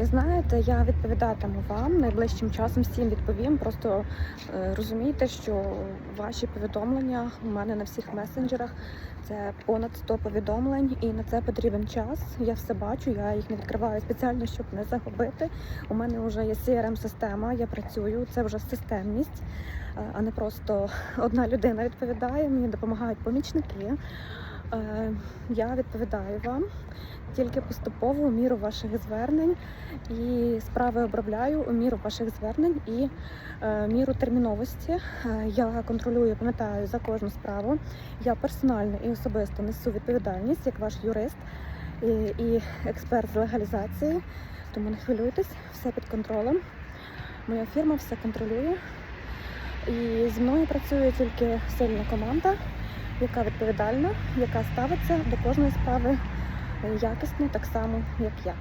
І знаєте, я відповідатиму вам найближчим часом всім відповім. Просто е, розумійте, що ваші повідомлення у мене на всіх месенджерах це понад 100 повідомлень, і на це потрібен час. Я все бачу, я їх не відкриваю спеціально, щоб не загубити. У мене вже є crm система я працюю. Це вже системність, е, а не просто одна людина відповідає. Мені допомагають помічники. Е, Я відповідаю вам тільки поступово у міру ваших звернень і справи обробляю у міру ваших звернень і е, міру терміновості. Е, я контролюю, пам'ятаю за кожну справу. Я персонально і особисто несу відповідальність як ваш юрист і, і експерт з легалізації. Тому не хвилюйтесь, все під контролем. Моя фірма все контролює. І зі мною працює тільки сильна команда, яка відповідальна, яка ставиться до кожної справи якісно, так само, як я.